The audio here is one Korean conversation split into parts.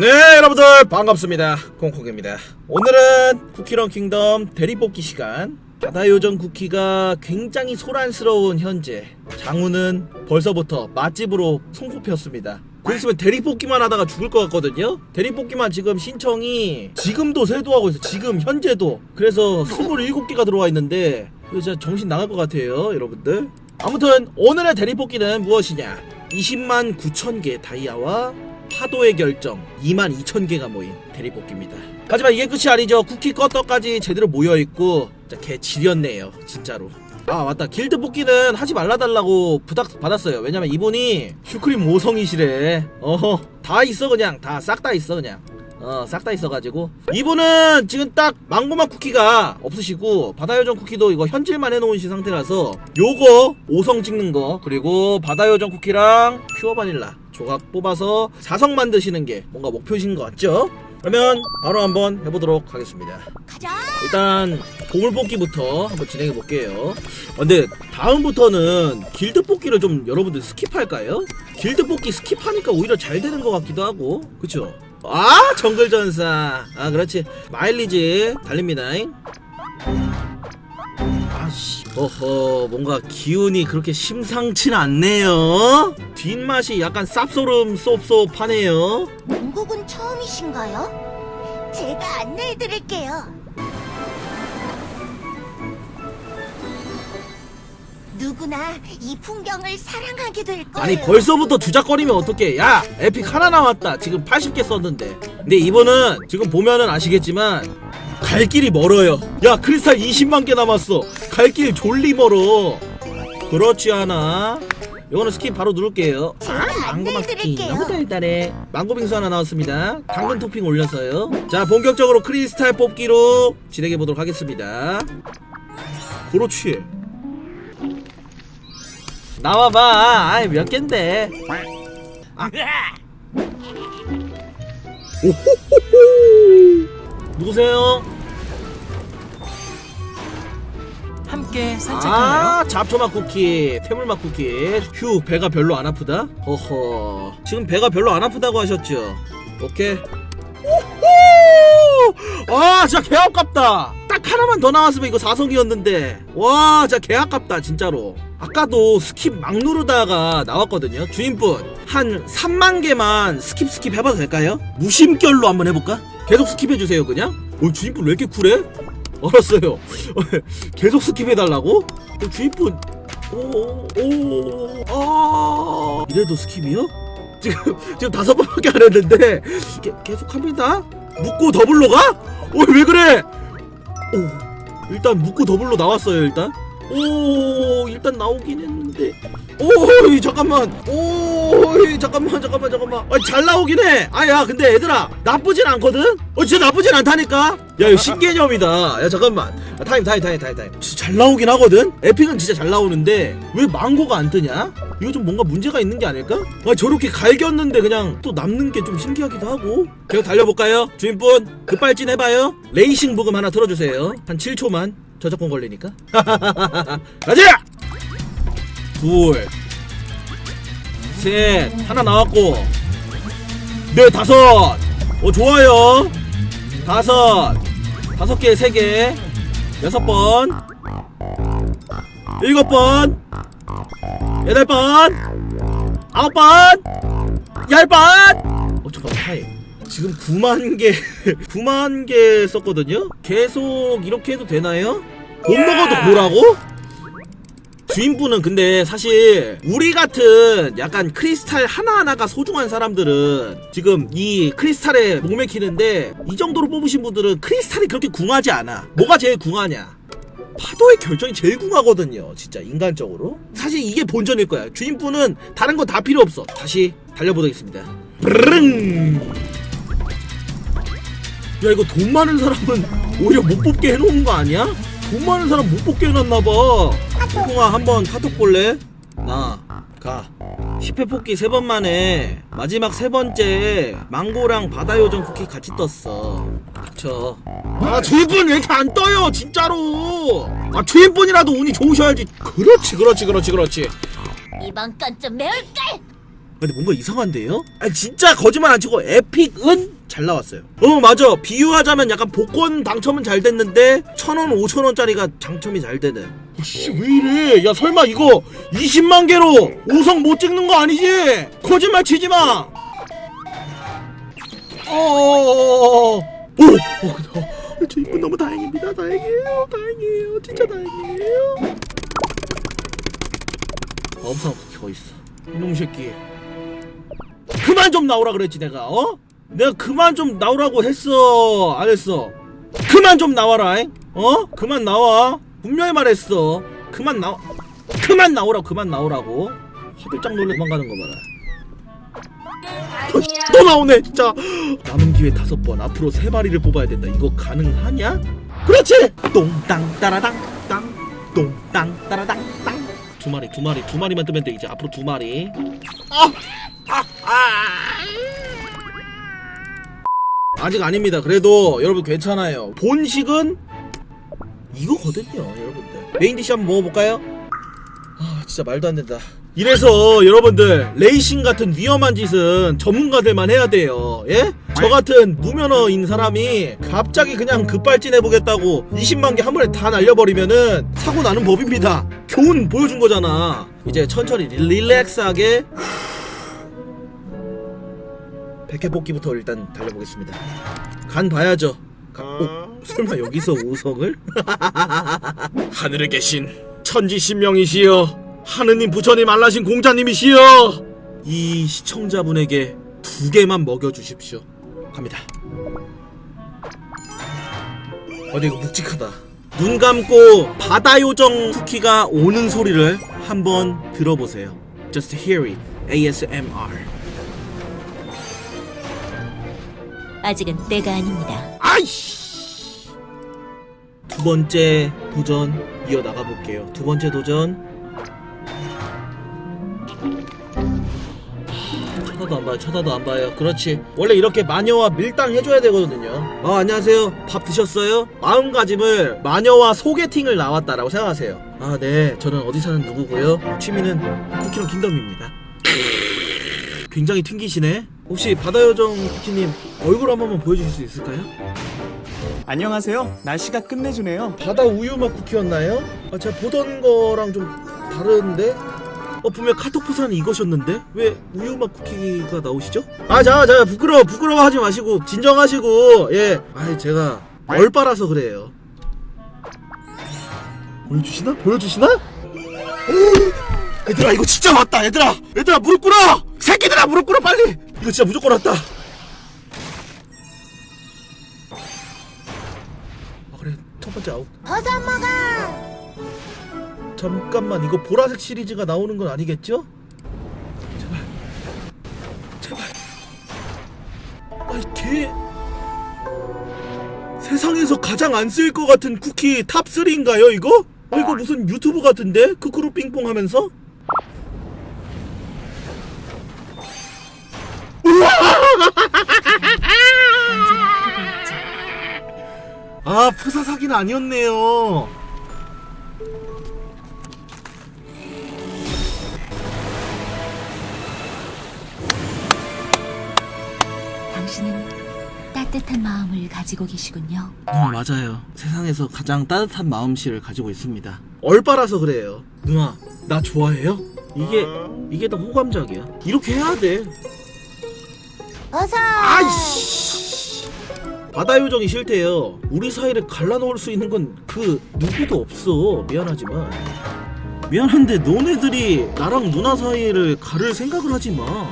네 여러분들 반갑습니다. 콩콩입니다. 오늘은 쿠키런 킹덤 대리뽑기 시간. 바다 요정 쿠키가 굉장히 소란스러운 현재 장우는 벌써부터 맛집으로 손꼽혔습니다. 곧 있으면 대리뽑기만 하다가 죽을 것 같거든요. 대리뽑기만 지금 신청이 지금도 세도하고 있어 지금 현재도. 그래서 27개가 들어와 있는데 이거 진짜 정신 나갈 것 같아요 여러분들. 아무튼 오늘의 대리뽑기는 무엇이냐? 20만 9천 개 다이아와 파도의 결정 2만 2천 개가 모인 대리뽑기입니다. 하지만 이게 끝이 아니죠. 쿠키 껐더까지 제대로 모여 있고 진짜 개 지렸네요. 진짜로. 아 맞다 길드 뽑기는 하지 말라달라고 부탁 받았어요 왜냐면 이분이 슈크림 5성이시래 어다 있어 그냥 다 싹 다 있어 그냥 어 싹 다 있어가지고 이분은 지금 딱 망고맛 쿠키가 없으시고 바다요정 쿠키도 이거 현질만 해놓으신 상태라서 요거 5성 찍는 거 그리고 바다요정 쿠키랑 퓨어 바닐라 조각 뽑아서 4성 만드시는 게 뭔가 목표신 것 같죠? 그러면 바로 한번 해보도록 하겠습니다 가자. 일단 보물 뽑기부터 한번 진행해 볼게요. 아, 근데 다음부터는 길드 뽑기를 좀 여러분들 스킵할까요? 길드 뽑기 스킵하니까 오히려 잘 되는 것 같기도 하고, 그쵸? 아 정글 전사. 아 그렇지. 마일리지 달립니다. 아 씨, 어허, 뭔가 기운이 그렇게 심상치는 않네요. 뒷맛이 약간 쌉소름 쏙쏙하네요. 영국은 처음이신가요? 제가 안내해 드릴게요. 누구나 이 풍경을 사랑하게 될 거예요. 아니 벌써부터 주작거리면 어떡해 야 에픽 하나 나왔다 지금 80개 썼는데 근데 이번은 지금 보면은 아시겠지만 갈 길이 멀어요 야 크리스탈 20만 개 남았어 갈 길 졸리 멀어. 그렇지 않아. 이거는 스킵 바로 누를게요. 아 망고맛 쿠키 안내해드릴게요. 너무 달달해. 망고 빙수 하나 나왔습니다. 당근 토핑 올렸어요. 자 본격적으로 크리스탈 뽑기로 진행해 보도록 하겠습니다. 그렇지. 나와봐. 아이 몇 갠데? 아. 오호호호. 누구세요? 함께 산책할래요? 아 잡초맛 쿠키 태물맛 쿠키 휴 배가 별로 안 아프다? 허허 지금 배가 별로 안 아프다고 하셨죠? 오케이 오호 아 진짜 개 아깝다 딱 하나만 더 나왔으면 이거 4성이었는데 와 진짜 개 아깝다 진짜로 아까도 스킵 막 누르다가 나왔거든요 주인분 한 3만 개만 스킵 스킵 해봐도 될까요? 무심결로 한번 해볼까? 계속 스킵해주세요 그냥 어 주인분 왜 이렇게 쿨해? 알았어요 계속 스킵해달라고? 어, 주인분 오오아 이래도 스킵이요? 지금 지금 다섯 번밖에 안 했는데 게, 계속 합니다 묶고 더블로 가? 어왜 그래? 오 일단 묶고 더블로 나왔어요 일단 오 일단 나오긴 했는데 오 잠깐만 오 잠깐만 잠깐만 잠깐만. 아, 잘 나오긴 해. 아야 근데 얘들아 나쁘진 않거든? 어 진짜 나쁘진 않다니까? 야 이거 신개념이다. 야 잠깐만. 야, 타임 타임 타임 타임 타임. 진짜 잘 나오긴 하거든? 에픽은 진짜 잘 나오는데 왜 망고가 안 뜨냐? 이거 좀 뭔가 문제가 있는 게 아닐까? 아 저렇게 갈겼는데 그냥 또 남는 게 좀 신기하기도 하고. 계속 달려볼까요? 주인분 급발진 해봐요. 레이싱 부금 하나 틀어주세요. 한 7초만 저작권 걸리니까. 가자! 둘, 셋, 하나 나왔고, 네, 다섯. 오, 좋아요. 다섯, 다섯 개, 세 개, 여섯 번, 일곱 번, 여덟 번, 아홉 번, 열 번. 어, 잠깐만, 타임. 지금 9만 개, 9만 개 썼거든요? 계속 이렇게 해도 되나요? 못 먹어도 보라고? 주인분은 근데 사실 우리 같은 약간 크리스탈 하나하나가 소중한 사람들은 지금 이 크리스탈에 목맥히는데 이 정도로 뽑으신 분들은 크리스탈이 그렇게 궁하지 않아. 뭐가 제일 궁하냐? 파도의 결정이 제일 궁하거든요 진짜 인간적으로. 사실 이게 본전일 거야. 주인분은 다른 건다 필요 없어. 다시 달려보겠습니다. 브릉! 야 이거 돈 많은 사람은 오히려 못 뽑게 해놓은 거 아니야? 돈 많은 사람 못 뽑게 해놨나봐 콩콩아 한번 카톡 볼래? 나가. 10회 뽑기 세번 만에 마지막 세 번째 망고랑 바다 요정 쿠키 같이 떴어. 그쵸 아 주인분 왜 이렇게 안 떠요 진짜로? 아 주인분이라도 운이 좋으셔야지. 그렇지 그렇지 그렇지 그렇지. 이번 건 좀 매울걸. 근데 뭔가 이상한데요? 아니 진짜 거짓말 안 치고 에픽은 잘 나왔어요. 어 맞아. 비유하자면 약간 복권 당첨은 잘 됐는데 천 원 오천 원짜리가 당첨이 잘 되는 씨 왜 이래? 야 설마 이거 20만 개로 5성 못 찍는 거 아니지? 거짓말 치지 마! 어어어어어. 오! 어, 어, 저 이분 너무 다행입니다. 다행이에요. 다행이에요. 진짜 다행이에요. 엄청 겨 있어. 이놈 새끼. 그만 좀 나오라 그랬지 내가 어? 내가 그만 좀 나오라고 했어. 안 했어. 그만 좀 나와라 잉? 어? 그만 나와 분명히 말했어. 그만 나와 그만 나오라고 그만 나오라고. 화들짝 놀래 도망가는 거 봐라. 어, 또 나오네 진짜. 남은 기회 다섯 번. 앞으로 세 마리를 뽑아야 된다. 이거 가능하냐? 그렇지! 똥땅 따라당 땅. 똥땅 따라당 땅두 마리 두 마리 두 마리만 뜨면 돼 이제. 앞으로 두 마리. 아직 아닙니다. 그래도 여러분 괜찮아요. 본식은 이거거든요 여러분들. 메인 디시 한번 먹어볼까요? 아 진짜 말도 안 된다. 이래서 여러분들 레이싱 같은 위험한 짓은 전문가들만 해야 돼요. 예? 저 같은 무면허인 사람이 갑자기 그냥 급발진 해보겠다고 20만 개 한 번에 다 날려버리면은 사고 나는 법입니다. 교훈 보여준 거잖아. 이제 천천히 릴렉스하게. 100회 뽑기부터 일단 달려보겠습니다. 간 봐야죠. 가- 어, 설마 여기서 우성을? 하늘에 계신 천지신명이시여 하느님 부처님 알라신 공자님이시여! 이 시청자분에게 두 개만 먹여주십시오. 갑니다. 어디 이거 묵직하다. 눈 감고 바다 요정 쿠키가 오는 소리를 한번 들어보세요. Just hear it. ASMR 아직은 때가 아닙니다. 아이씨. 두 번째 도전 이어나가 볼게요. 두 번째 도전. 쳐다도 안 봐요. 쳐다도 안 봐요. 그렇지. 원래 이렇게 마녀와 밀당 해줘야 되거든요. 아 안녕하세요. 밥 드셨어요? 마음가짐을 마녀와 소개팅을 나왔다라고 생각하세요. 아 네. 저는 어디 사는 누구고요? 취미는 쿠키런 킹덤입니다. 굉장히 튕기시네 혹시 바다요정 쿠키님 얼굴 한 번만 보여주실 수 있을까요? 안녕하세요. 날씨가 끝내주네요. 바다 우유 맛 쿠키였나요? 아 제가 보던 거랑 좀 다른데? 어 분명 카톡 부산이 이것이었는데 왜 우유 맛 쿠키가 나오시죠? 아자자 부끄러워 부끄러워하지 마시고 진정하시고 예. 아 제가 얼빠라서 그래요. 보여주시나? 보여주시나? 오! 얘들아 이거 진짜 왔다 얘들아 얘들아 무릎 꿇어 새끼들아 무릎 꿇어 빨리 이거 진짜 무조건 왔다. 아 그래 첫 번째 아웃. 버섯 먹어. 잠깐만 이거 보라색 시리즈가 나오는 건 아니겠죠? 제발 제발 아이 개 세상에서 가장 안쓸것 같은 쿠키 탑 3인가요 이거? 어, 이거 무슨 유튜브 같은데? 크크루 삥뽕 하면서? 아 푸사 사기는 아니었네요 당신은 따뜻한 마음을 가지고 계시군요. 누나 맞아요. 세상에서 가장 따뜻한 마음씨를 가지고 있습니다. 얼빠라서 그래요. 누나 나 좋아해요? 이게 이게 더 호감적이야. 이렇게 해야 돼. 버섯. 아이씨. 바다 요정이 싫대요. 우리 사이를 갈라놓을 수 있는 건 그 누구도 없어. 미안하지만. 미안한데 너네들이 나랑 누나 사이를 가를 생각을 하지 마.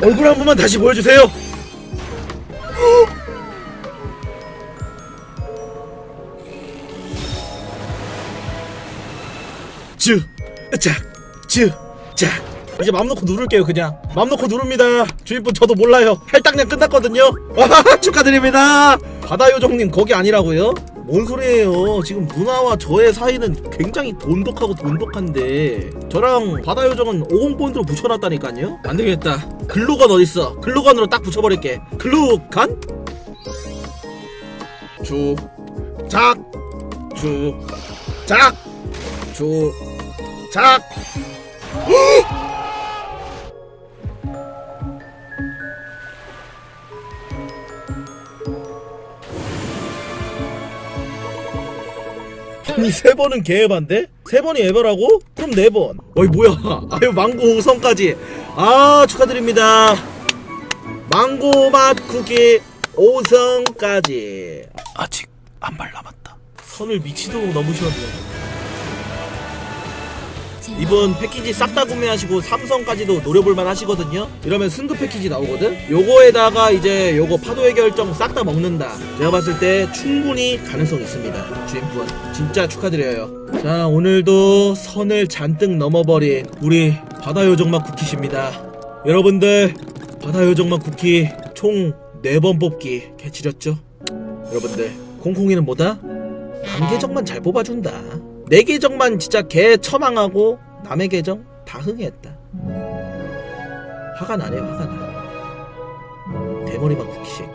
얼굴 한 번만 다시 보여주세요. 즈, 짝, 즈, 짝. 이제 맘 놓고 누를게요 그냥. 맘 놓고 누릅니다. 주인분 저도 몰라요. 할당량 끝났거든요. 와 축하드립니다. 바다요정님 거기 아니라고요? 뭔 소리예요? 지금 누나와 저의 사이는 굉장히 돈독하고 돈독한데. 저랑 바다요정은 50본드로 붙여놨다니까요? 안되겠다. 글루건 어딨어? 글루건으로 딱 붙여버릴게. 글루건? 주, 작, 주, 작, 주, 작 아니 세 번은 개에반데? 세 번이 에바라고? 그럼 네 번. 어이 뭐야? 아유 망고 5성까지. 아 축하드립니다. 망고 맛 쿠키 5성까지. 아직 한 발 남았다. 선을 미치도록 넘으셨네. 이번 패키지 싹 다 구매하시고 삼성까지도 노려볼만 하시거든요. 이러면 승급 패키지 나오거든? 요거에다가 이제 요거 파도의 결정 싹 다 먹는다. 제가 봤을 때 충분히 가능성 있습니다. 주인분 진짜 축하드려요. 자 오늘도 선을 잔뜩 넘어버린 우리 바다 요정맛 쿠키십니다. 여러분들 바다 요정맛 쿠키 총 4번 뽑기 개치렸죠? 여러분들 콩콩이는 뭐다? 남 계정만 잘 뽑아준다. 내 계정만 진짜 개 처망하고 남의 계정 다 흥했다. 화가 나네요, 화가 나. 대머리만 쿠키 새끼.